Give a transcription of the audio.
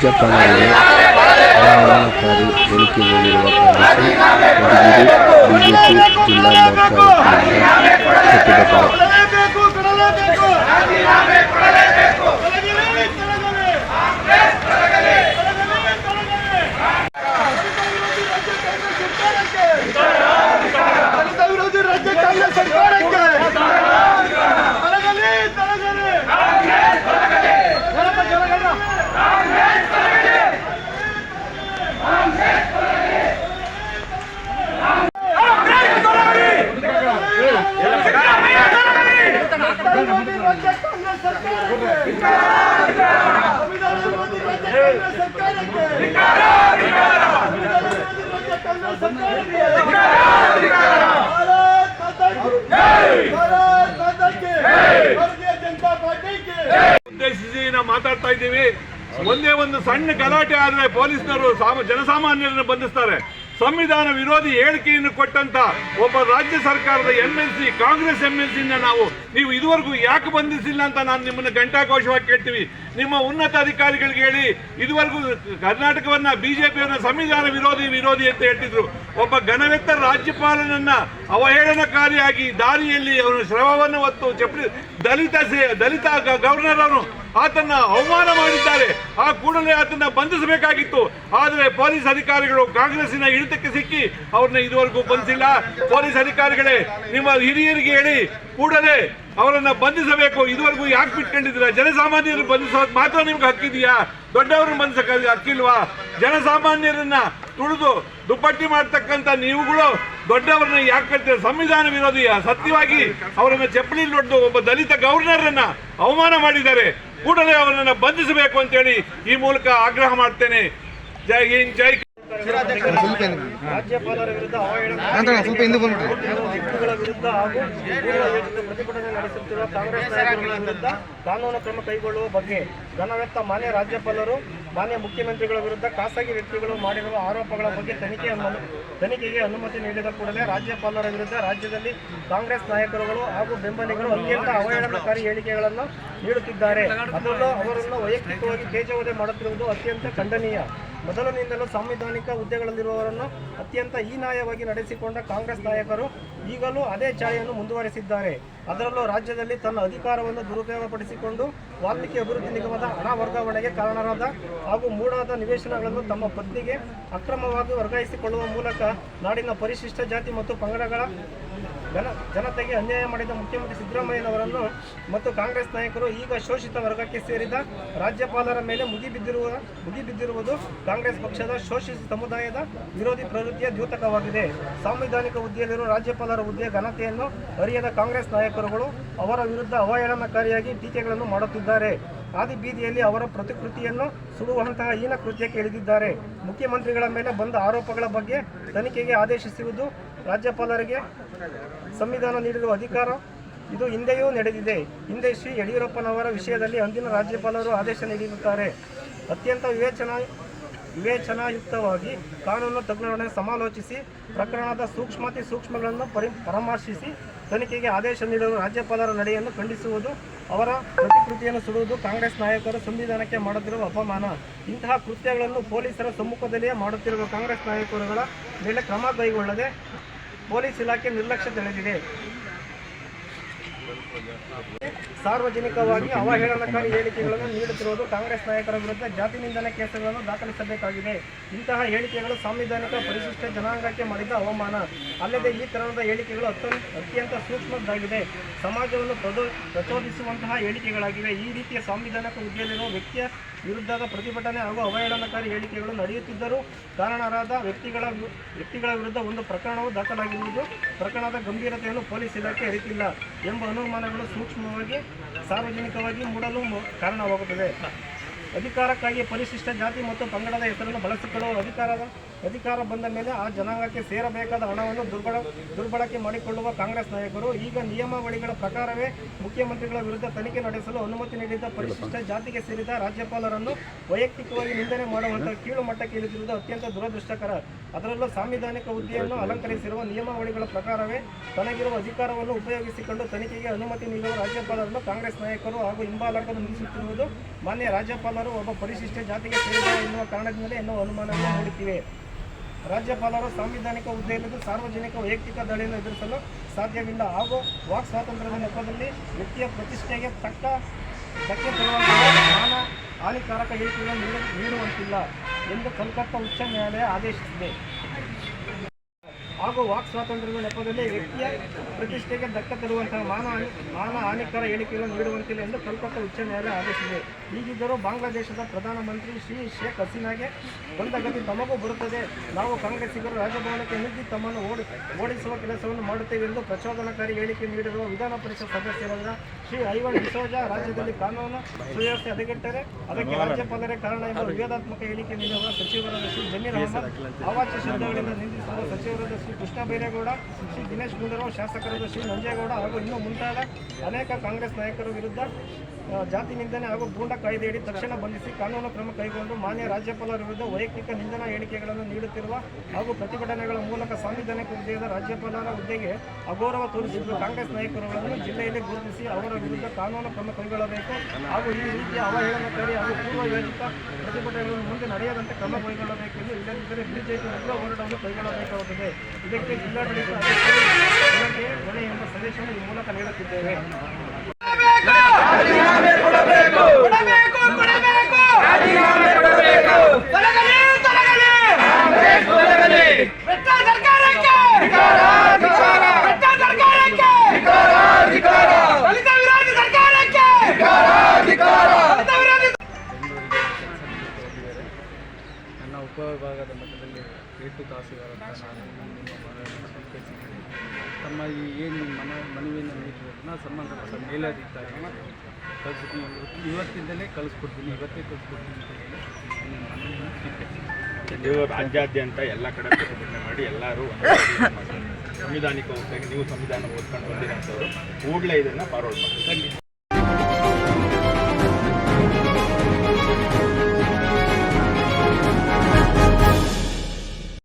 ರಾಜ್ಯಪಾಲರಿಗೆ ಅವಹೇಳನಕಾರಿ ಹೇಳಿಕೆ ನೀಡಿರುವ ಖಂಡಿಸಿ ಮಧುಗಿರಿ ಬಿಜೆಪಿ ಜಿಲ್ಲಾ ಮೋರ್ಚಾ ವತಿಯಿಂದ ಪ್ರತಿಭಟನೆ ಮಾತಾಡ್ತಾ ಇದ್ದೀವಿ. ಒಂದೇ ಒಂದು ಸಣ್ಣ ಗಲಾಟೆ ಆದ್ರೆ ಪೊಲೀಸ್ನವರು ಸಾಮ ಜನಸಾಮಾನ್ಯರನ್ನು ಬಂಧಿಸ್ತಾರೆ. ಸಂವಿಧಾನ ವಿರೋಧಿ ಹೇಳಿಕೆಯನ್ನು ಕೊಟ್ಟಂತ ಒಬ್ಬ ರಾಜ್ಯ ಸರ್ಕಾರದ ಎಂಎಲ್ಸಿ ಕಾಂಗ್ರೆಸ್ ಎಂಎಲ್ಸಿನ ಎಲ್ ಸಿನ ನಾವು ನೀವು ಇದುವರೆಗೂ ಯಾಕೆ ಬಂಧಿಸಿಲ್ಲ ಅಂತ ನಾನು ನಿಮ್ಮನ್ನು ಘಂಟಾಘೋಷವಾಗಿ ಕೇಳ್ತೀವಿ. ನಿಮ್ಮ ಉನ್ನತ ಅಧಿಕಾರಿಗಳಿಗೆ ಹೇಳಿ, ಇದುವರೆಗೂ ಕರ್ನಾಟಕವನ್ನ ಬಿಜೆಪಿಯನ್ನ ಸಂವಿಧಾನ ವಿರೋಧಿ ವಿರೋಧಿ ಅಂತ ಹೇಳ್ತಿದ್ರು. ಒಬ್ಬ ಘನವೆತ್ತ ರಾಜ್ಯಪಾಲನನ್ನ ಅವಹೇಳನಕಾರಿಯಾಗಿ ದಾರಿಯಲ್ಲಿ ಅವನು ಶ್ರಮವನ್ನು ಹೊತ್ತು ಚಪ್ಪಲಿ, ದಲಿತ ಸೇ, ದಲಿತ ಗವರ್ನರ್ ಅವನು ಆತನ್ನ ಅವಮಾನ ಮಾಡಿದ್ದಾರೆ. ಆ ಕೂಡಲೇ ಆತನ್ನ ಬಂಧಿಸಬೇಕಾಗಿತ್ತು. ಆದರೆ ಪೊಲೀಸ್ ಅಧಿಕಾರಿಗಳು ಕಾಂಗ್ರೆಸ್ಸಿನ ಹಿಡಿತಕ್ಕೆ ಸಿಕ್ಕಿ ಅವ್ರನ್ನ ಇದುವರೆಗೂ ಬಂಧಿಸಿಲ್ಲ. ಪೊಲೀಸ್ ಅಧಿಕಾರಿಗಳೇ, ನಿಮ್ಮ ಹಿರಿಯರಿಗೆ ಹೇಳಿ ಕೂಡಲೇ ಅವರನ್ನ ಬಂಧಿಸಬೇಕು. ಇದುವರೆಗೂ ಯಾಕೆ ಬಿಟ್ಕೊಂಡಿದ್ದೀರಾ? ಜನಸಾಮಾನ್ಯರು ಬಂಧಿಸೋದು ಮಾತ್ರ ನಿಮ್ಗೆ ಹಕ್ಕಿದೆಯಾ ದೊಡ್ಡವ್ರನ್ನ ಬಂಧಿಸಕ್ಕೆ ಹಕ್ಕಿಲ್ವಾ ಜನಸಾಮಾನ್ಯರನ್ನ ತುಳಿದು ದುಪ್ಪಟ್ಟಿ ಮಾಡ್ತಕ್ಕಂಥ ನೀವುಗಳು ದೊಡ್ಡವರನ್ನ ಯಾಕೆ ಕಟ್ತೀರ? ಸಂವಿಧಾನ ವಿರೋಧಿ ಸತ್ಯವಾಗಿ ಅವರನ್ನ ಚಪ್ಪಲಿ ಹೊಡೆದು ಒಬ್ಬ ದಲಿತ ಗವರ್ನರ್ ಅನ್ನ ಅವಮಾನ ಮಾಡಿದ್ದಾರೆ. ಕೂಡಲೇ ಅವರನ್ನ ಬಂಧಿಸಬೇಕು ಅಂತೇಳಿ ಈ ಮೂಲಕ ಆಗ್ರಹ ಮಾಡ್ತೇನೆ. ಜೈ ಜೈ ರಾಜ್ಯಪಾಲರ ವಿರುದ್ಧ ಸ್ವಲ್ಪ ಹಿಂದೆ ಬಂದ್ಬಿಟ್ಟು ವ್ಯಕ್ತಿಗಳ ವಿರುದ್ಧ ಹಾಗೂ ಪ್ರತಿಭಟನೆ ನಡೆಸುತ್ತಿರುವ ಕಾಂಗ್ರೆಸ್ ನಾಯಕರುಗಳ ವಿರುದ್ಧ ಕಾನೂನು ಕ್ರಮ ಕೈಗೊಳ್ಳುವ ಬಗ್ಗೆ ಘನವೆತ್ತ ಮಾನ್ಯ ರಾಜ್ಯಪಾಲರು ಮಾನ್ಯ ಮುಖ್ಯಮಂತ್ರಿಗಳ ವಿರುದ್ಧ ಖಾಸಗಿ ವ್ಯಕ್ತಿಗಳು ಮಾಡಿರುವ ಆರೋಪಗಳ ಬಗ್ಗೆ ತನಿಖೆ ತನಿಖೆಗೆ ಅನುಮತಿ ನೀಡಿದ ಕೂಡಲೇ ರಾಜ್ಯಪಾಲರ ವಿರುದ್ಧ ರಾಜ್ಯದಲ್ಲಿ ಕಾಂಗ್ರೆಸ್ ನಾಯಕರುಗಳು ಹಾಗೂ ಬೆಂಬಲಿಗರು ಅತ್ಯಂತ ಅವಹೇಳನಕಾರಿ ಹೇಳಿಕೆಗಳನ್ನು ನೀಡುತ್ತಿದ್ದಾರೆ. ಅದರಲ್ಲೂ ಅವರನ್ನು ವೈಯಕ್ತಿಕವಾಗಿ ತೇಜವದೆ ಮಾಡುತ್ತಿರುವುದು ಅತ್ಯಂತ ಖಂಡನೀಯ. ಮೊದಲಿನಿಂದಲೂ ಸಾಂವಿಧಾನಿಕ ಹುದ್ದೆಗಳಲ್ಲಿರುವವರನ್ನು ಅತ್ಯಂತ ಹೀನಾಯವಾಗಿ ನಡೆಸಿಕೊಂಡ ಕಾಂಗ್ರೆಸ್ ನಾಯಕರು ಈಗಲೂ ಅದೇ ಚಾಳಿಯನ್ನು ಮುಂದುವರೆಸಿದ್ದಾರೆ. ಅದರಲ್ಲೂ ರಾಜ್ಯದಲ್ಲಿ ತನ್ನ ಅಧಿಕಾರವನ್ನು ದುರುಪಯೋಗಪಡಿಸಿಕೊಂಡು ವಾಲ್ಮೀಕಿ ಅಭಿವೃದ್ಧಿ ನಿಗಮದ ಹಣ ವರ್ಗಾವಣೆಗೆ ಕಾರಣರಾದ ಹಾಗೂ ಮೂಡಾದ ನಿವೇಶನಗಳನ್ನು ತಮ್ಮ ಪತ್ನಿಗೆ ಅಕ್ರಮವಾಗಿ ವರ್ಗಾಯಿಸಿಕೊಳ್ಳುವ ಮೂಲಕ ನಾಡಿನ ಪರಿಶಿಷ್ಟ ಜಾತಿ ಮತ್ತು ಪಂಗಡಗಳ ಜನ ಜನತೆಗೆ ಅನ್ಯಾಯ ಮಾಡಿದ ಮುಖ್ಯಮಂತ್ರಿ ಸಿದ್ದರಾಮಯ್ಯನವರನ್ನು ಮತ್ತು ಕಾಂಗ್ರೆಸ್ ನಾಯಕರು ಈಗ ಶೋಷಿತ ವರ್ಗಕ್ಕೆ ಸೇರಿದ ರಾಜ್ಯಪಾಲರ ಮೇಲೆ ಮುಗಿಬಿದ್ದಿರುವ ಮುಗಿಬಿದ್ದಿರುವುದು ಕಾಂಗ್ರೆಸ್ ಪಕ್ಷದ ಶೋಷಿತ ಸಮುದಾಯದ ವಿರೋಧಿ ಪ್ರವೃತ್ತಿಯ ದ್ಯೋತಕವಾಗಿದೆ. ಸಾಂವಿಧಾನಿಕ ಹುದ್ದೆಯಲ್ಲಿರುವ ರಾಜ್ಯಪಾಲರ ಹುದ್ದೆಯ ಘನತೆಯನ್ನು ಅರಿಯದ ಕಾಂಗ್ರೆಸ್ ನಾಯಕರುಗಳು ಅವರ ವಿರುದ್ಧ ಅವಹೇಳನಕಾರಿಯಾಗಿ ಟೀಕೆಗಳನ್ನು ಮಾಡುತ್ತಿದ್ದಾರೆ. ಆದಿ ಬೀದಿಯಲ್ಲಿ ಅವರ ಪ್ರತಿಕೃತಿಯನ್ನು ಸುಡುವಂತಹ ಹೀನ ಕೃತ್ಯಕ್ಕೆ ಇಳಿದಿದ್ದಾರೆ ಮುಖ್ಯಮಂತ್ರಿಗಳ ಮೇಲೆ ಬಂದ ಆರೋಪಗಳ ಬಗ್ಗೆ ತನಿಖೆಗೆ ಆದೇಶಿಸುವುದು ರಾಜ್ಯಪಾಲರಿಗೆ ಸಂವಿಧಾನ ನೀಡಿರುವ ಅಧಿಕಾರ ಇದು ಹಿಂದೆಯೂ ನಡೆದಿದೆ. ಹಿಂದೆ ಶ್ರೀ ಯಡಿಯೂರಪ್ಪನವರ ವಿಷಯದಲ್ಲಿ ಅಂದಿನ ರಾಜ್ಯಪಾಲರು ಆದೇಶ ನೀಡಿರುತ್ತಾರೆ. ಅತ್ಯಂತ ವಿವೇಚನಾ ವಿವೇಚನಾಯುಕ್ತವಾಗಿ ಕಾನೂನು ತಜ್ಞರೊಡನೆ ಸಮಾಲೋಚಿಸಿ ಪ್ರಕರಣದ ಸೂಕ್ಷ್ಮತಿ ಸೂಕ್ಷ್ಮಗಳನ್ನು ಪರಿ, ಪರಾಮರ್ಶಿಸಿ ತನಿಖೆಗೆ ಆದೇಶ ನೀಡುವ ರಾಜ್ಯಪಾಲರ ನಡೆಯನ್ನು ಖಂಡಿಸುವುದು, ಅವರ ಪ್ರತಿಕೃತಿಯನ್ನು ಸುಡುವುದು, ಕಾಂಗ್ರೆಸ್ ನಾಯಕರು ಸಂವಿಧಾನಕ್ಕೆ ಮಾಡುತ್ತಿರುವ ಅಪಮಾನ. ಇಂತಹ ಕೃತ್ಯಗಳನ್ನು ಪೊಲೀಸರ ಸಮ್ಮುಖದಲ್ಲಿಯೇ ಮಾಡುತ್ತಿರುವ ಕಾಂಗ್ರೆಸ್ ನಾಯಕರುಗಳ ಮೇಲೆ ಕ್ರಮ ಕೈಗೊಳ್ಳದೆ ಪೊಲೀಸ್ ಇಲಾಖೆ ನಿರ್ಲಕ್ಷ್ಯ ತಳೆದಿದೆ ಸಾರ್ವಜನಿಕವಾಗಿ ಅವಹೇಳನಕಾರಿ ಹೇಳಿಕೆಗಳನ್ನು ನೀಡುತ್ತಿರುವುದು ಕಾಂಗ್ರೆಸ್ ನಾಯಕರ ವಿರುದ್ಧ ಜಾತಿ ನಿಂದನೆ ಕೇಸುಗಳನ್ನು ದಾಖಲಿಸಬೇಕಾಗಿದೆ. ಇಂತಹ ಹೇಳಿಕೆಗಳು ಸಾಂವಿಧಾನಿಕ ಪರಿಶಿಷ್ಟ ಜನಾಂಗಕ್ಕೆ ಮಾಡಿದ ಅವಮಾನ. ಅಲ್ಲದೆ ಈ ತರಹದ ಹೇಳಿಕೆಗಳು ಅತ್ಯಂತ ಅತ್ಯಂತ ಸೂಕ್ಷ್ಮದ್ದಾಗಿದೆ. ಸಮಾಜವನ್ನು ಪ್ರಚೋ, ಪ್ರಚೋದಿಸುವಂತಹ ಹೇಳಿಕೆಗಳಾಗಿವೆ. ಈ ರೀತಿಯ ಸಾಂವಿಧಾನಿಕ ಹುದ್ದೆಯಲ್ಲಿರುವ ವ್ಯಕ್ತಿಯ ವಿರುದ್ಧದ ಪ್ರತಿಭಟನೆ ಹಾಗೂ ಅವಹೇಳನಕಾರಿ ಹೇಳಿಕೆಗಳು ನಡೆಯುತ್ತಿದ್ದರೂ ಕಾರಣರಾದ ವ್ಯಕ್ತಿಗಳ ವ್ಯಕ್ತಿಗಳ ವಿರುದ್ಧ ಒಂದು ಪ್ರಕರಣವು ದಾಖಲಾಗಿರುವುದು ಪ್ರಕರಣದ ಗಂಭೀರತೆಯನ್ನು ಪೊಲೀಸ್ ಇಲಾಖೆ ಅರಿತಿಲ್ಲ ಎಂಬ ಅನುಮಾನಗಳು ಸೂಕ್ಷ್ಮವಾಗಿ ಸಾರ್ವಜನಿಕವಾಗಿ ಮೂಡಲು ಕಾರಣವಾಗುತ್ತದೆ. ಅಧಿಕಾರಕ್ಕಾಗಿ ಪರಿಶಿಷ್ಟ ಜಾತಿ ಮತ್ತು ಪಂಗಡದ ಹೆಸರನ್ನು ಬಳಸಿಕೊಳ್ಳುವ ಅಧಿಕಾರದ ಅಧಿಕಾರ ಬಂದ ಮೇಲೆ ಆ ಜನಾಂಗಕ್ಕೆ ಸೇರಬೇಕಾದ ಹಣವನ್ನು ದುರ್ಬಳ ದುರ್ಬಳಕೆ ಮಾಡಿಕೊಳ್ಳುವ ಕಾಂಗ್ರೆಸ್ ನಾಯಕರು, ಈಗ ನಿಯಮಾವಳಿಗಳ ಪ್ರಕಾರವೇ ಮುಖ್ಯಮಂತ್ರಿಗಳ ವಿರುದ್ಧ ತನಿಖೆ ನಡೆಸಲು ಅನುಮತಿ ನೀಡಿದ್ದ ಪರಿಶಿಷ್ಟ ಜಾತಿಗೆ ಸೇರಿದ ರಾಜ್ಯಪಾಲರನ್ನು ವೈಯಕ್ತಿಕವಾಗಿ ನಿಂದನೆ ಮಾಡುವಂತಹ ಕೀಳು ಮಟ್ಟಕ್ಕೆ ಇಳಿದಿರುವುದು ಅತ್ಯಂತ ದುರದೃಷ್ಟಕರ. ಅದರಲ್ಲೂ ಸಾಂವಿಧಾನಿಕ ಹುದ್ದೆಯನ್ನು ಅಲಂಕರಿಸಿರುವ ನಿಯಮಾವಳಿಗಳ ಪ್ರಕಾರವೇ ತನಗಿರುವ ಅಧಿಕಾರವನ್ನು ಉಪಯೋಗಿಸಿಕೊಂಡು ತನಿಖೆಗೆ ಅನುಮತಿ ನೀಡುವ ರಾಜ್ಯಪಾಲರನ್ನು ಕಾಂಗ್ರೆಸ್ ನಾಯಕರು ಹಾಗೂ ಹಿಂಬಾಲಕರು ನಿಲ್ಲಿಸುತ್ತಿರುವುದು ಮಾನ್ಯ ರಾಜ್ಯಪಾಲರು ಒಬ್ಬ ಪರಿಶಿಷ್ಟ ಜಾತಿಗೆ ಸೇರಿದ ಎನ್ನುವ ಕಾರಣದಿಂದಲೇ ಎನ್ನುವ ಅನುಮಾನವನ್ನು ಮೂಡುತ್ತಿವೆ. ರಾಜ್ಯಪಾಲರು ಸಾಂವಿಧಾನಿಕ ಹುದ್ದೆಯಲ್ಲಿದ್ದು ಸಾರ್ವಜನಿಕ ವೈಯಕ್ತಿಕ ದಾಳಿಯನ್ನು ಎದುರಿಸಲು ಸಾಧ್ಯವಿಲ್ಲ. ಹಾಗೂ ವಾಕ್ ಸ್ವಾತಂತ್ರ್ಯದ ನೆಪದಲ್ಲಿ ವ್ಯಕ್ತಿಯ ಪ್ರತಿಷ್ಠೆಗೆ ತಕ್ಕ ಧಕ್ಕೆ ಮಾನ ಹಾನಿಕಾರಕ ಹೇಳಿಕೆಗಳನ್ನು ನೀಡ ನೀಡುವಂತಿಲ್ಲ ಎಂದು ಕಲ್ಕತ್ತಾ ಉಚ್ಚ ನ್ಯಾಯಾಲಯ ಆದೇಶಿಸಿದೆ. ಹಾಗೂ ವಾಕ್ ಸ್ವಾತಂತ್ರ್ಯದ ನೆಪದಲ್ಲಿ ವ್ಯಕ್ತಿಯ ಪ್ರತಿಷ್ಠೆಗೆ ಧಕ್ಕೆ ತರುವಂತಹ ಮಾನ ಮಾನ ಹಾನಿಕರ ಹೇಳಿಕೆಗಳನ್ನು ನೀಡುವಂತಿಲ್ಲ ಎಂದು ಕಲ್ಕತ್ತಾ ಉಚ್ಚ ನ್ಯಾಯಾಲಯ ಆದೇಶಿಸಿದೆ. ಹೀಗಿದ್ದರೂ ಬಾಂಗ್ಲಾದೇಶದ ಪ್ರಧಾನಮಂತ್ರಿ ಶ್ರೀ ಶೇಖ್ ಹಸೀನಾಗೆ ಗತಿ ತಮಗೂ ಬರುತ್ತದೆ. ನಾವು ಕಾಂಗ್ರೆಸ್ಸಿಗರು ರಾಜಭವನಕ್ಕೆ ನುಗ್ಗಿ ತಮ್ಮನ್ನು ಓಡಿ, ಓಡಿಸುವ ಕೆಲಸವನ್ನು ಮಾಡುತ್ತೇವೆ ಎಂದು ಪ್ರಚೋದನಕಾರಿ ಹೇಳಿಕೆ ನೀಡಿರುವ ವಿಧಾನ ಪರಿಷತ್ ಸದಸ್ಯರಾದ ಶ್ರೀ ಐವನ್ ಡಿಸೋಜ ರಾಜ್ಯದಲ್ಲಿ ಕಾನೂನು ಸುವ್ಯವಸ್ಥೆ ಹದಗೆಟ್ಟರೆ ಅದಕ್ಕೆ ರಾಜ್ಯಪಾಲರೇ ಕಾರಣ ಎಂಬ ವಿವಾದಾತ್ಮಕ ಹೇಳಿಕೆ ನೀಡಿರುವ ಸಚಿವರಾದ ಶ್ರೀ ಜಮೀರ್ ಅಹಮದ್, ಅವಾಚ್ಯ ಶಬ್ದಗಳಿಂದ ನಿಂದಿಸಿರುವ ಸಚಿವರಾದ ಶ್ರೀ ಕೃಷ್ಣ ಬೈರೇಗೌಡ, ಶ್ರೀ ದಿನೇಶ್ ಗುಂಡೂರಾವ್, ಶಾಸಕರಾದ ಶ್ರೀ ನಂಜೇಗೌಡ ಹಾಗೂ ಇನ್ನೂ ಮುಂತಾದ ಅನೇಕ ಕಾಂಗ್ರೆಸ್ ನಾಯಕರ ವಿರುದ್ಧ ಜಾತಿ ನಿಂದನೆ ಹಾಗೂ ಗೂಂಡ ಕಾಯ್ದೆಯಡಿ ತಕ್ಷಣ ಬಂಧಿಸಿ ಕಾನೂನು ಕ್ರಮ ಕೈಗೊಂಡು ಮಾನ್ಯ ರಾಜ್ಯಪಾಲರ ವಿರುದ್ಧ ವೈಯಕ್ತಿಕ ನಿಂದನಾ ಹೇಳಿಕೆಗಳನ್ನು ನೀಡುತ್ತಿರುವ ಹಾಗೂ ಪ್ರತಿಭಟನೆಗಳ ಮೂಲಕ ಸಾಂವಿಧಾನಿಕ ಹುದ್ದೆಯಾದ ರಾಜ್ಯಪಾಲರ ಹುದ್ದೆಗೆ ಅಗೌರವ ತೋರಿಸಿರುವ ಕಾಂಗ್ರೆಸ್ ನಾಯಕರುಗಳನ್ನು ಜಿಲ್ಲೆಯಲ್ಲಿ ಗುರುತಿಸಿ ಅವರ ವಿರುದ್ಧ ಕಾನೂನು ಕ್ರಮ ಕೈಗೊಳ್ಳಬೇಕು ಹಾಗೂ ಈ ರೀತಿಯ ಅವಹೇಳನಕಾರಿ ಹಾಗೂ ಪೂರ್ವಯೋಜಿತ ಪ್ರತಿಭಟನೆಗಳನ್ನು ಮುಂದೆ ನಡೆಯದಂತೆ ಕ್ರಮ ಕೈಗೊಳ್ಳಬೇಕೆಂದು ಇಲ್ಲದಿದ್ದರೆ ಬಿಜೆಪಿ ಉಗ್ರ ಹೋರಾಟವನ್ನು ಕೈಗೊಳ್ಳಬೇಕಾಗುತ್ತದೆ. ಇದಕ್ಕೆ ಜಿಲ್ಲಾಡಳಿತ ಹೊಣೆ ಎಂಬ ಸಂದೇಶವನ್ನು ಈ ಮೂಲಕ ನೀಡುತ್ತಿದ್ದೇವೆ. ತಮ್ಮ ಈ ಏನು ಮನ ಮನವಿಯನ್ನು ನೀಡಿರೋದನ್ನ ಸಂಬಂಧಪಟ್ಟ ಮೇಲಧಿಕಾರಿ ಕಳಿಸ್ತೀನಿ ಇವತ್ತಿಂದಲೇ ಕಳಿಸ್ಕೊಡ್ತೀನಿ, ಇವತ್ತೇ ಕಳಿಸ್ಕೊಡ್ತೀನಿ ನೀವು ರಾಜ್ಯಾದ್ಯಂತ ಎಲ್ಲ ಕಡೆ ಪ್ರತಿಭಟನೆ ಮಾಡಿ ಎಲ್ಲರೂ ಸಂವಿಧಾನಿಕ ಹೋಗ್ಬೇಕು ನೀವು ಸಂವಿಧಾನ ಓದ್ಕೊಂಡು ಬಂದಿರೋಂಥವ್ರು, ಕೂಡಲೇ ಇದನ್ನು ಫಾರ್ವರ್ಡ್ ಮಾಡಿ